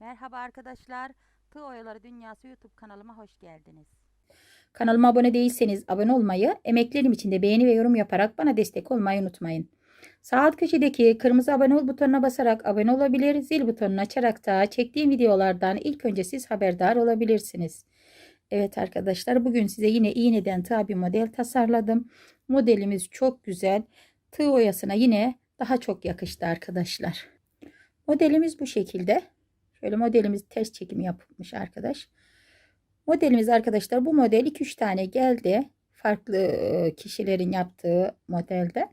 Merhaba arkadaşlar. Tığ Oyaları Dünyası YouTube kanalıma hoş geldiniz. Kanalıma abone değilseniz abone olmayı, emeklerim için de beğeni ve yorum yaparak bana destek olmayı unutmayın. Sağ alt köşedeki kırmızı abone ol butonuna basarak abone olabilir, zil butonunu açarak da çektiğim videolardan ilk önce siz haberdar olabilirsiniz. Evet arkadaşlar bugün size yine iğneden tığ bir model tasarladım. Modelimiz çok güzel. Tığ oyasına yine daha çok yakıştı arkadaşlar. Modelimiz bu şekilde. Şöyle modelimiz ters çekimi yapılmış arkadaş. Modelimiz arkadaşlar bu model 2-3 tane geldi. Farklı e, kişilerin yaptığı modelde.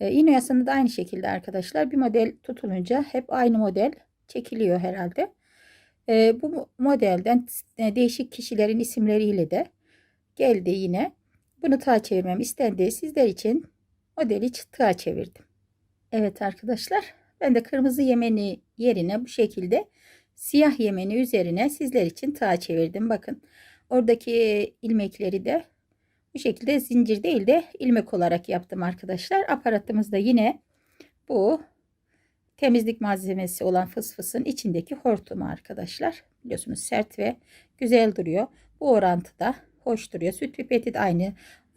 E, İğne da aynı şekilde arkadaşlar. Bir model tutulunca hep aynı model çekiliyor herhalde. E, bu modelden değişik kişilerin isimleriyle de geldi yine. Bunu tığa çevirmem istendi. Sizler için modeli tığa çevirdim. Evet arkadaşlar ben de kırmızı yemeni yerine bu şekilde siyah yemeni üzerine sizler için tığa çevirdim. Bakın oradaki ilmekleri de bu şekilde zincir değil de ilmek olarak yaptım arkadaşlar. Aparatımız da yine bu temizlik malzemesi olan fısfısın içindeki hortumu arkadaşlar. Biliyorsunuz sert ve güzel duruyor. Bu orantıda hoş duruyor. Süt pipeti de aynı.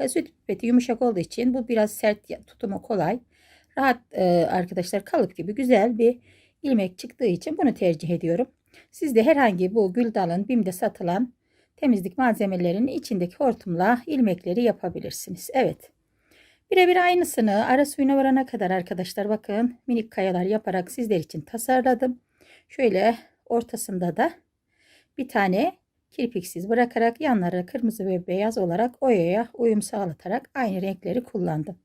Süt pipeti yumuşak olduğu için bu biraz sert tutumu kolay. Rahat e, arkadaşlar kalıp gibi güzel bir ilmek çıktığı için bunu tercih ediyorum. Siz de herhangi bu gül dalın BİM'de satılan temizlik malzemelerinin içindeki hortumla ilmekleri yapabilirsiniz. Evet. Birebir aynısını ara suyuna varana kadar arkadaşlar bakın minik kayalar yaparak sizler için tasarladım. Şöyle ortasında da bir tane kirpiksiz bırakarak yanlara kırmızı ve beyaz olarak oyaya uyum sağlatarak aynı renkleri kullandım.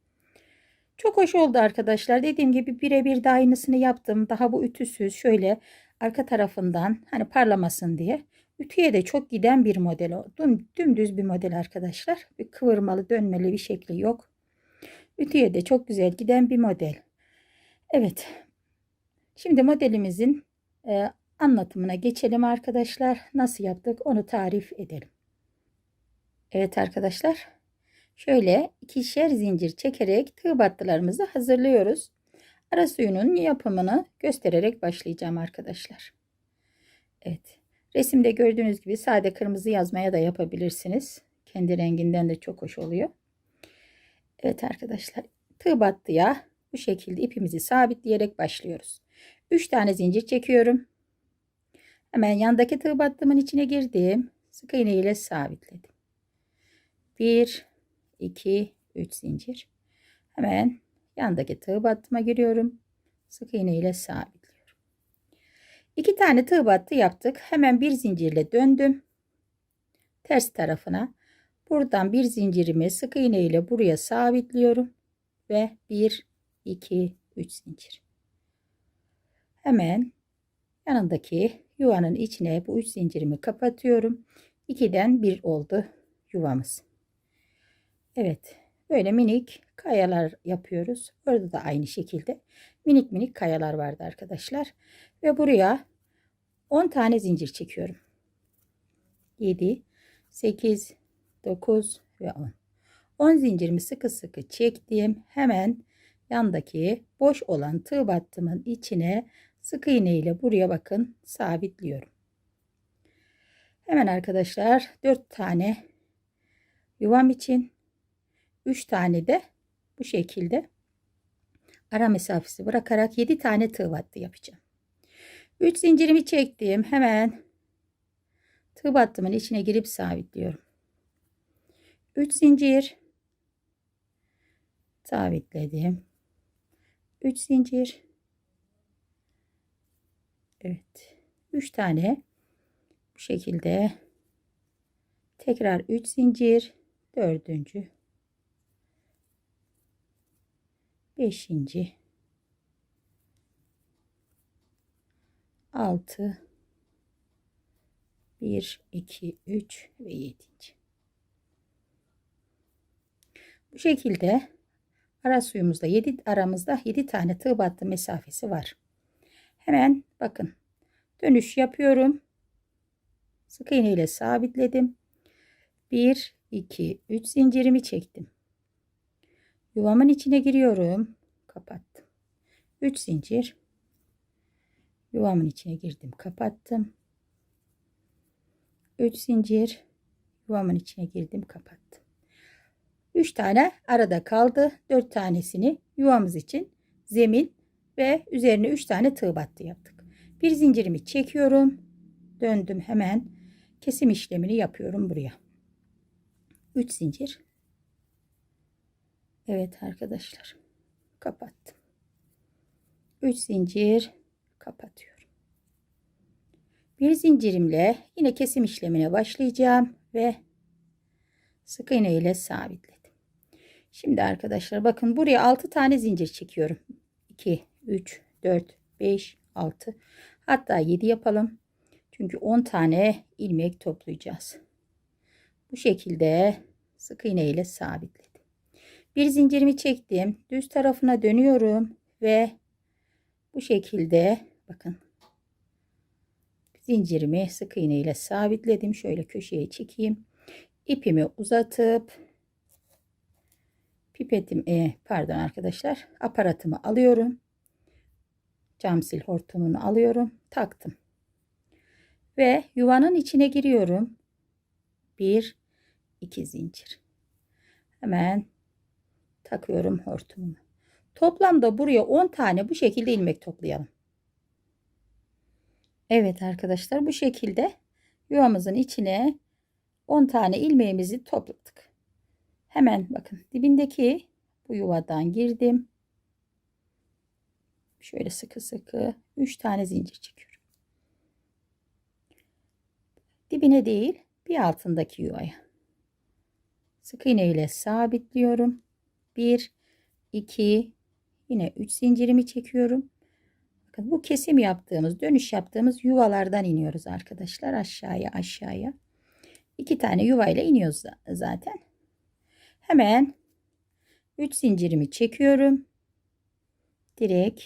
Çok hoş oldu arkadaşlar. Dediğim gibi birebir de aynısını yaptım. Daha bu ütüsüz şöyle arka tarafından hani parlamasın diye. Ütüye de çok giden bir model o. Düm, dümdüz bir model arkadaşlar. Bir kıvırmalı dönmeli bir şekli yok. Ütüye de çok güzel giden bir model. Evet. Şimdi modelimizin e, anlatımına geçelim arkadaşlar. Nasıl yaptık onu tarif edelim. Evet arkadaşlar. Şöyle ikişer zincir çekerek tığ battılarımızı hazırlıyoruz. Ara suyunun yapımını göstererek başlayacağım arkadaşlar. Evet. Resimde gördüğünüz gibi sade kırmızı yazmaya da yapabilirsiniz. Kendi renginden de çok hoş oluyor. Evet arkadaşlar. Tığ battıya bu şekilde ipimizi sabitleyerek başlıyoruz. 3 tane zincir çekiyorum. Hemen yandaki tığ battımın içine girdim. Sık iğne ile sabitledim. 1 2 3 zincir. Hemen yandaki tığ battıma giriyorum. Sık iğne ile sabitliyorum. 2 tane tığ battı yaptık. Hemen bir zincirle döndüm. Ters tarafına. Buradan bir zincirimi sık iğne ile buraya sabitliyorum ve 1 2 3 zincir. Hemen yanındaki yuvanın içine bu 3 zincirimi kapatıyorum. 2'den 1 oldu yuvamız. Evet. Böyle minik kayalar yapıyoruz. Orada da aynı şekilde minik minik kayalar vardı arkadaşlar. Ve buraya 10 tane zincir çekiyorum. 7, 8, 9 ve 10. 10 zincirimi sıkı sıkı çektim. Hemen yandaki boş olan tığ battımın içine sık iğne ile buraya bakın sabitliyorum. Hemen arkadaşlar 4 tane yuvam için 3 tane de bu şekilde ara mesafesi bırakarak 7 tane tığ battı yapacağım. 3 zincirimi çektim. Hemen tığ battımın içine girip sabitliyorum. 3 zincir sabitledim. 3 zincir Evet. 3 tane bu şekilde tekrar 3 zincir dördüncü beşinci. Altı. Bir iki üç ve yedinci. Bu şekilde ara suyumuzda 7 aramızda 7 tane tığ battı mesafesi var. Hemen bakın. Dönüş yapıyorum. Sık iğne ile sabitledim. 1 2 3 zincirimi çektim Yuvamın içine giriyorum. Kapattım. 3 zincir. Yuvamın içine girdim, kapattım. 3 zincir yuvamın içine girdim, kapattım. 3 tane arada kaldı. 4 tanesini yuvamız için zemin ve üzerine 3 tane tığ battı yaptık. Bir zincirimi çekiyorum. Döndüm hemen kesim işlemini yapıyorum buraya. 3 zincir. Evet arkadaşlar. Kapattım. 3 zincir kapatıyorum. Bir zincirimle yine kesim işlemine başlayacağım ve sık iğne ile sabitledim. Şimdi arkadaşlar bakın buraya 6 tane zincir çekiyorum. 2, 3, 4, 5, 6 hatta 7 yapalım. Çünkü 10 tane ilmek toplayacağız. Bu şekilde sık iğne ile sabitledim. Bir zincirimi çektim. Düz tarafına dönüyorum ve bu şekilde bakın zincirimi sık iğne ile sabitledim. Şöyle köşeye çekeyim. İpimi uzatıp pipetim e, pardon arkadaşlar aparatımı alıyorum. Cam sil hortumunu alıyorum. Taktım. Ve yuvanın içine giriyorum. Bir, iki zincir. Hemen takıyorum hortumumu. Toplamda buraya 10 tane bu şekilde ilmek toplayalım. Evet arkadaşlar bu şekilde yuvamızın içine 10 tane ilmeğimizi topladık. Hemen bakın dibindeki bu yuvadan girdim. Şöyle sıkı sıkı 3 tane zincir çekiyorum. Dibine değil bir altındaki yuvaya. Sık iğne ile sabitliyorum. 1 2 yine 3 zincirimi çekiyorum. Bakın bu kesim yaptığımız, dönüş yaptığımız yuvalardan iniyoruz arkadaşlar aşağıya aşağıya. İki tane yuva ile iniyoruz zaten. Hemen 3 zincirimi çekiyorum. Direkt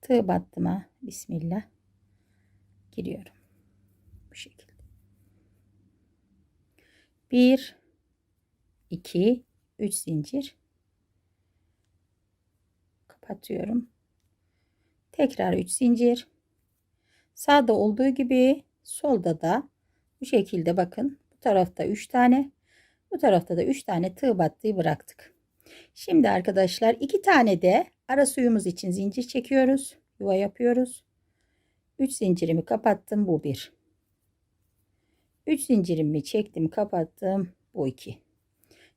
tığ battıma bismillah giriyorum. Bu şekilde. 1 2 3 zincir kapatıyorum. Tekrar 3 zincir. Sağda olduğu gibi solda da bu şekilde bakın. Bu tarafta 3 tane. Bu tarafta da 3 tane tığ battığı bıraktık. Şimdi arkadaşlar 2 tane de ara suyumuz için zincir çekiyoruz. Yuva yapıyoruz. 3 zincirimi kapattım. Bu 1. 3 zincirimi çektim kapattım. Bu 2.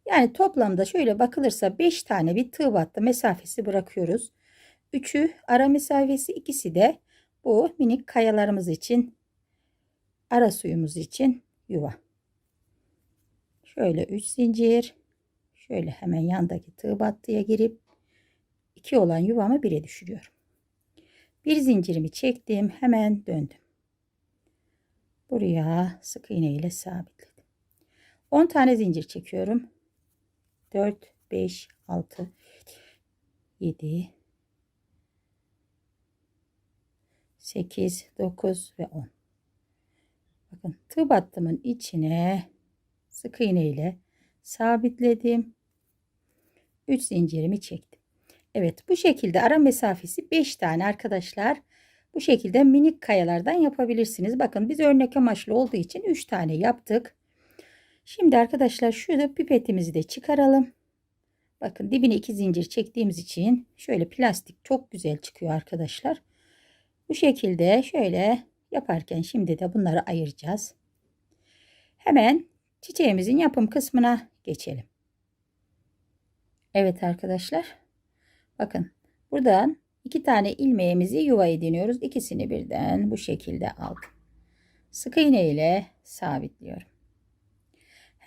Yani toplamda şöyle bakılırsa 5 tane bir tığ battı mesafesi bırakıyoruz. Üçü ara mesafesi ikisi de bu minik kayalarımız için ara suyumuz için yuva. Şöyle 3 zincir şöyle hemen yandaki tığ battıya girip 2 olan yuvamı 1'e düşürüyorum. Bir zincirimi çektim hemen döndüm. Buraya sık iğne ile sabitledim. 10 tane zincir çekiyorum. 4 5 6 7 8, 9 ve 10. Bakın tığ battımın içine sık iğne ile sabitledim. 3 zincirimi çektim. Evet bu şekilde ara mesafesi 5 tane arkadaşlar. Bu şekilde minik kayalardan yapabilirsiniz. Bakın biz örnek amaçlı olduğu için 3 tane yaptık. Şimdi arkadaşlar şurada pipetimizi de çıkaralım. Bakın dibine 2 zincir çektiğimiz için şöyle plastik çok güzel çıkıyor arkadaşlar. Bu şekilde şöyle yaparken şimdi de bunları ayıracağız. Hemen çiçeğimizin yapım kısmına geçelim. Evet arkadaşlar. Bakın buradan iki tane ilmeğimizi yuva ediniyoruz. İkisini birden bu şekilde aldım. Sık iğne ile sabitliyorum.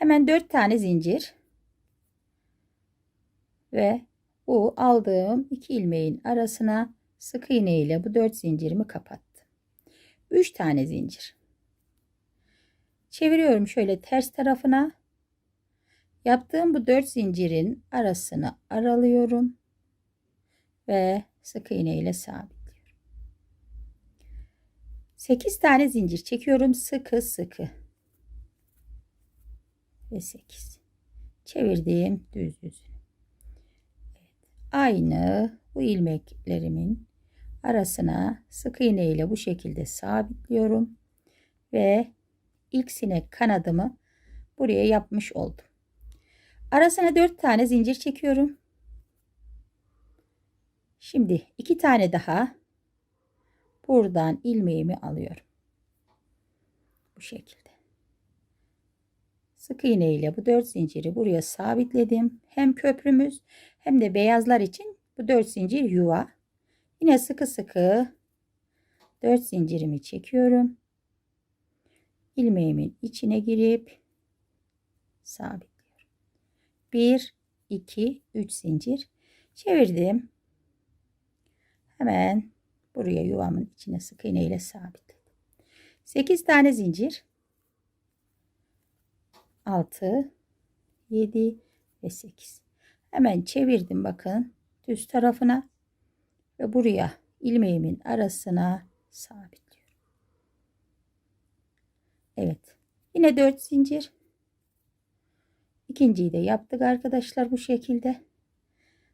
Hemen dört tane zincir ve bu aldığım iki ilmeğin arasına sık iğne ile bu 4 zincirimi kapattım. 3 tane zincir. Çeviriyorum şöyle ters tarafına. Yaptığım bu 4 zincirin arasını aralıyorum ve sık iğne ile sabitliyorum. 8 tane zincir çekiyorum sıkı sıkı. Ve 8. Çevirdim düz düz. Evet. Aynı bu ilmeklerimin arasına sık iğne ile bu şekilde sabitliyorum ve ilk sinek kanadımı buraya yapmış oldum. Arasına 4 tane zincir çekiyorum. Şimdi iki tane daha buradan ilmeğimi alıyorum. Bu şekilde. Sık iğne ile bu 4 zinciri buraya sabitledim. Hem köprümüz hem de beyazlar için bu 4 zincir yuva. Yine sıkı sıkı 4 zincirimi çekiyorum. İlmeğimin içine girip sabitliyorum. 1 2 3 zincir çevirdim. Hemen buraya yuvamın içine sık iğne ile sabitledim. 8 tane zincir 6 7 ve 8 hemen çevirdim bakın düz tarafına ve buraya ilmeğimin arasına sabitliyorum. Evet. Yine 4 zincir. İkinciyi de yaptık arkadaşlar bu şekilde.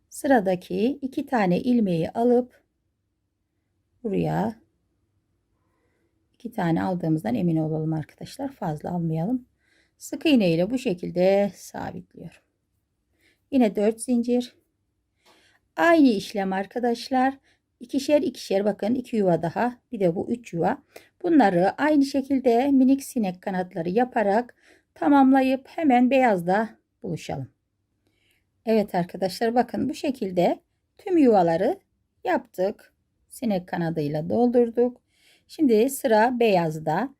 Sıradaki iki tane ilmeği alıp buraya iki tane aldığımızdan emin olalım arkadaşlar. Fazla almayalım. Sık iğne ile bu şekilde sabitliyorum. Yine 4 zincir. Aynı işlem arkadaşlar. İkişer ikişer bakın iki yuva daha bir de bu üç yuva. Bunları aynı şekilde minik sinek kanatları yaparak tamamlayıp hemen beyazda buluşalım. Evet arkadaşlar bakın bu şekilde tüm yuvaları yaptık. Sinek kanadıyla doldurduk. Şimdi sıra beyazda.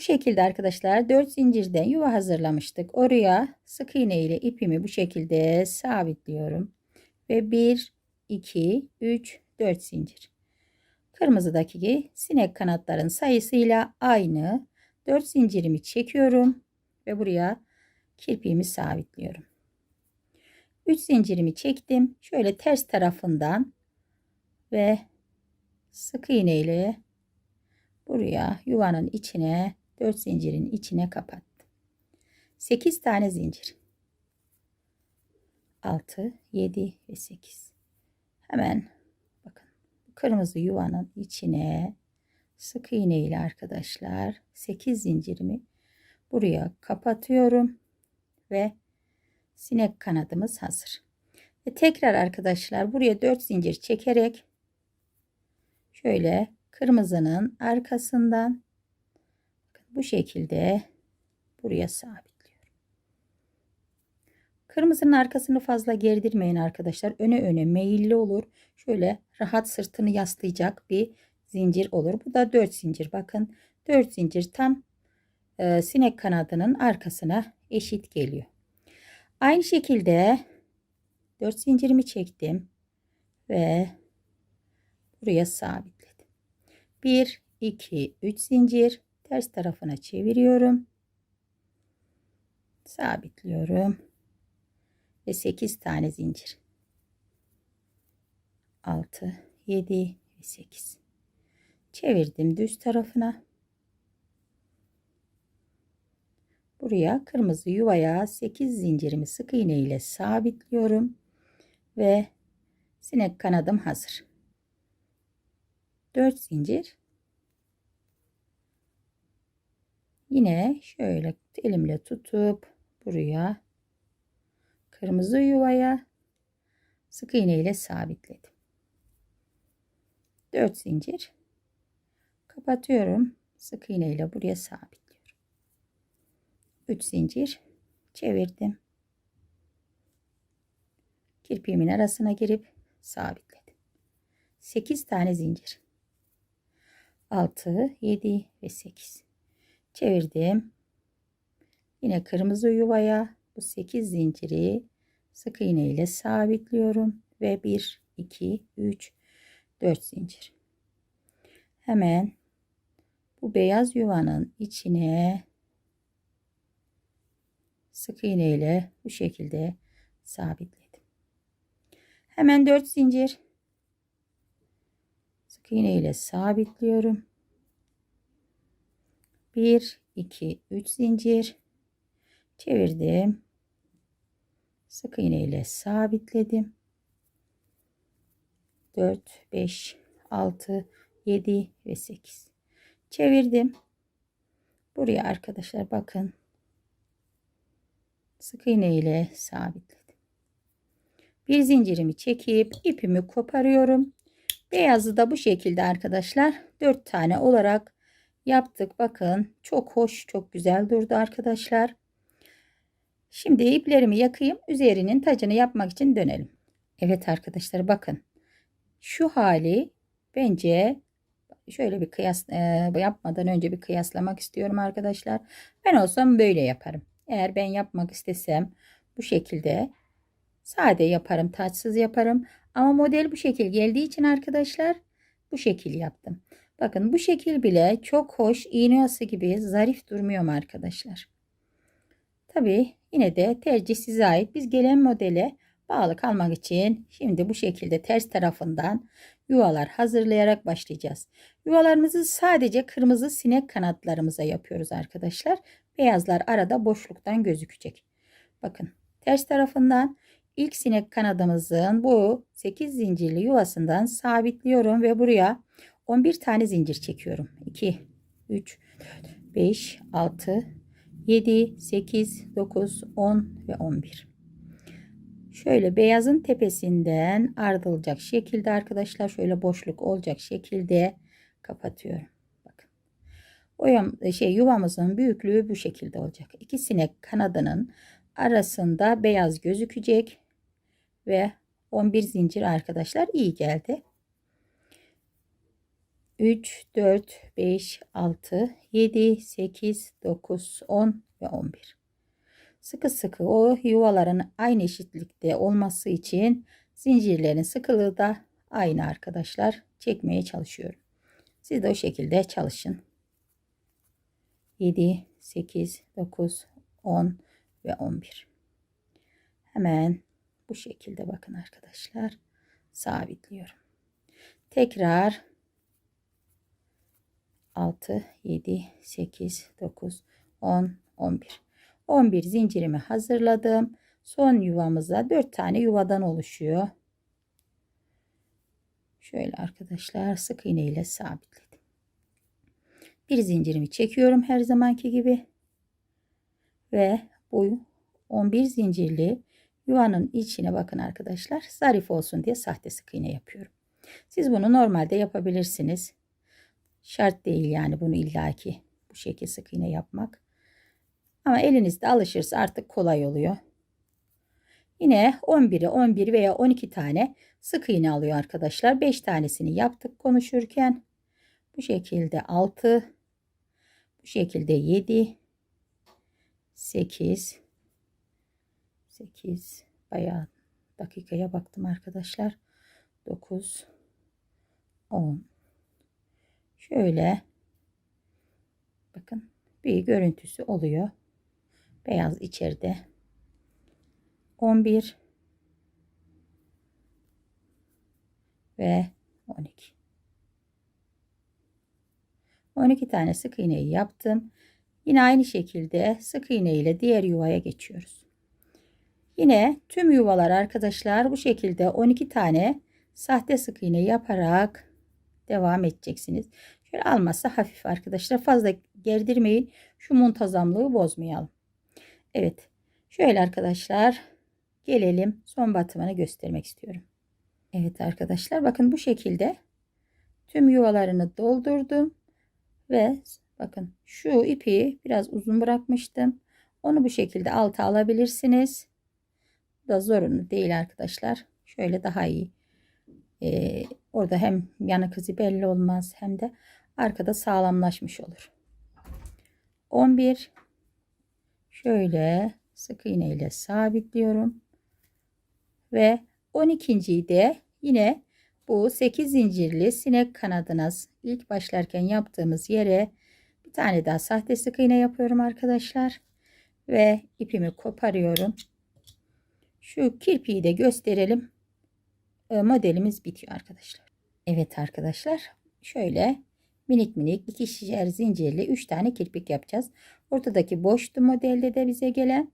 Bu şekilde arkadaşlar 4 zincirden yuva hazırlamıştık. Oraya sık iğne ile ipimi bu şekilde sabitliyorum. Ve 1, 2, 3, 4 zincir. Kırmızıdaki sinek kanatların sayısıyla aynı 4 zincirimi çekiyorum ve buraya kirpiğimi sabitliyorum. 3 zincirimi çektim. Şöyle ters tarafından ve sık iğne ile buraya yuvanın içine 4 zincirin içine kapattım. 8 tane zincir. 6, 7 ve 8. Hemen bakın kırmızı yuvanın içine sık iğne ile arkadaşlar 8 zincirimi buraya kapatıyorum ve sinek kanadımız hazır. Ve tekrar arkadaşlar buraya 4 zincir çekerek şöyle kırmızının arkasından bu şekilde buraya sabitliyorum. Kırmızının arkasını fazla gerdirmeyin arkadaşlar. Öne öne meyilli olur. Şöyle rahat sırtını yaslayacak bir zincir olur. Bu da 4 zincir. Bakın 4 zincir tam e, sinek kanadının arkasına eşit geliyor. Aynı şekilde 4 zincirimi çektim ve buraya sabitledim. 1 2 3 zincir ters tarafına çeviriyorum. Sabitliyorum. Ve 8 tane zincir. 6 7 ve 8. Çevirdim düz tarafına. Buraya kırmızı yuvaya 8 zincirimi sık iğne ile sabitliyorum ve sinek kanadım hazır. 4 zincir. Yine şöyle elimle tutup buraya kırmızı yuvaya sık iğne ile sabitledim. 4 zincir kapatıyorum. Sık iğne ile buraya sabitliyorum. 3 zincir çevirdim. Kirpiğimin arasına girip sabitledim. 8 tane zincir. 6, 7 ve 8. Çevirdim. Yine kırmızı yuvaya bu 8 zinciri sık iğne ile sabitliyorum ve 1 2 3 4 zincir. Hemen bu beyaz yuvanın içine sık iğne ile bu şekilde sabitledim. Hemen 4 zincir sık iğne ile sabitliyorum. 1 2 3 zincir çevirdim. Sık iğne ile sabitledim. 4 5 6, 7 ve 8. Çevirdim. Buraya arkadaşlar bakın. Sık iğne ile sabitledim. Bir zincirimi çekip ipimi koparıyorum. Beyazı da bu şekilde arkadaşlar 4 tane olarak yaptık. Bakın çok hoş çok güzel durdu arkadaşlar. Şimdi iplerimi yakayım. Üzerinin tacını yapmak için dönelim. Evet arkadaşlar bakın. Şu hali bence şöyle bir kıyas e, yapmadan önce bir kıyaslamak istiyorum arkadaşlar. Ben olsam böyle yaparım. Eğer ben yapmak istesem bu şekilde sade yaparım, taçsız yaparım. Ama model bu şekil geldiği için arkadaşlar bu şekil yaptım. Bakın bu şekil bile çok hoş iğne gibi zarif durmuyor mu arkadaşlar? Tabi yine de tercih size ait. Biz gelen modele bağlı kalmak için şimdi bu şekilde ters tarafından yuvalar hazırlayarak başlayacağız. Yuvalarımızı sadece kırmızı sinek kanatlarımıza yapıyoruz arkadaşlar. Beyazlar arada boşluktan gözükecek. Bakın ters tarafından ilk sinek kanadımızın bu 8 zincirli yuvasından sabitliyorum ve buraya 11 tane zincir çekiyorum. 2, 3, 4, 5, 6, 7, 8, 9, 10 ve 11. Şöyle beyazın tepesinden ardılacak şekilde arkadaşlar şöyle boşluk olacak şekilde kapatıyorum. Bakın. Oyam, şey yuvamızın büyüklüğü bu şekilde olacak. İki sinek kanadının arasında beyaz gözükecek ve 11 zincir arkadaşlar iyi geldi. 3, 4, 5, 6, 7, 8, 9, 10 ve 11. Sıkı sıkı o yuvaların aynı eşitlikte olması için zincirlerin sıkılığı da aynı arkadaşlar çekmeye çalışıyorum. Siz de o şekilde çalışın. 7, 8, 9, 10 ve 11. Hemen bu şekilde bakın arkadaşlar sabitliyorum. Tekrar 6, 7, 8, 9, 10, 11. 11 zincirimi hazırladım. Son yuvamıza 4 tane yuvadan oluşuyor. Şöyle arkadaşlar sık iğne ile sabitledim. Bir zincirimi çekiyorum her zamanki gibi. Ve bu 11 zincirli yuvanın içine bakın arkadaşlar. Zarif olsun diye sahte sık iğne yapıyorum. Siz bunu normalde yapabilirsiniz. Şart değil yani bunu illaki bu şekilde sık iğne yapmak. Ama elinizde alışırsa artık kolay oluyor. Yine 11'i 11 veya 12 tane sık iğne alıyor arkadaşlar. 5 tanesini yaptık konuşurken. Bu şekilde 6 bu şekilde 7 8 8 bayağı dakikaya baktım arkadaşlar. 9 10 şöyle bakın bir görüntüsü oluyor. Beyaz içeride. 11 ve 12. 12 tane sık iğneyi yaptım. Yine aynı şekilde sık iğne ile diğer yuvaya geçiyoruz. Yine tüm yuvalar arkadaşlar bu şekilde 12 tane sahte sık iğne yaparak devam edeceksiniz. Şöyle almazsa hafif arkadaşlar fazla gerdirmeyin. Şu muntazamlığı bozmayalım. Evet. Şöyle arkadaşlar gelelim son batımını göstermek istiyorum. Evet arkadaşlar bakın bu şekilde tüm yuvalarını doldurdum ve bakın şu ipi biraz uzun bırakmıştım. Onu bu şekilde alta alabilirsiniz. Bu da zorunlu değil arkadaşlar. Şöyle daha iyi. Ee, orada hem yanık izi belli olmaz hem de arkada sağlamlaşmış olur. 11 şöyle sık iğne ile sabitliyorum. Ve 12.yi de yine bu 8 zincirli sinek kanadına ilk başlarken yaptığımız yere bir tane daha sahte sık iğne yapıyorum arkadaşlar. Ve ipimi koparıyorum. Şu kirpiği de gösterelim. Ee, modelimiz bitiyor arkadaşlar. Evet arkadaşlar şöyle minik minik ikişer zincirli 3 tane kirpik yapacağız. Ortadaki boştu modelde de bize gelen.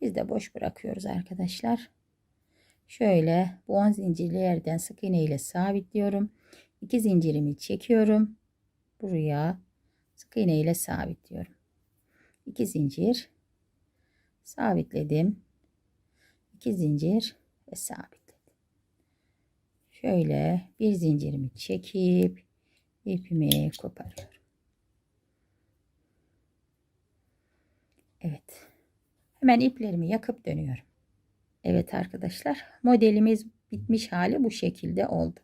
Biz de boş bırakıyoruz arkadaşlar. Şöyle bu 10 zincirli yerden sık iğne ile sabitliyorum. 2 zincirimi çekiyorum. Buraya sık iğne ile sabitliyorum. 2 zincir sabitledim. 2 zincir ve sabitledim. Şöyle bir zincirimi çekip ipimi koparıyorum. Evet. Hemen iplerimi yakıp dönüyorum. Evet arkadaşlar modelimiz bitmiş hali bu şekilde oldu.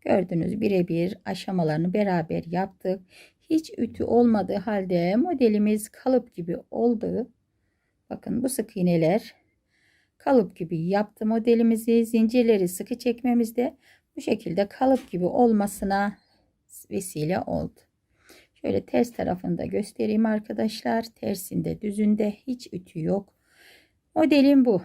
Gördüğünüz birebir aşamalarını beraber yaptık. Hiç ütü olmadığı halde modelimiz kalıp gibi oldu. Bakın bu sık iğneler kalıp gibi yaptı modelimizi. Zincirleri sıkı çekmemizde bu şekilde kalıp gibi olmasına vesile oldu. Şöyle ters tarafını da göstereyim arkadaşlar. Tersinde düzünde hiç ütü yok. Modelim bu.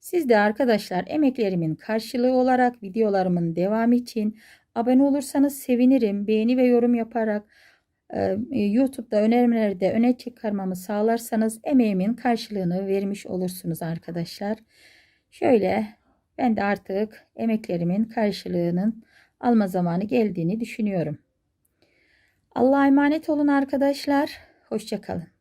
Siz de arkadaşlar emeklerimin karşılığı olarak videolarımın devamı için abone olursanız sevinirim. Beğeni ve yorum yaparak e, YouTube'da önerimlerde öne çıkarmamı sağlarsanız emeğimin karşılığını vermiş olursunuz arkadaşlar. Şöyle ben de artık emeklerimin karşılığının alma zamanı geldiğini düşünüyorum. Allah'a emanet olun arkadaşlar. Hoşçakalın.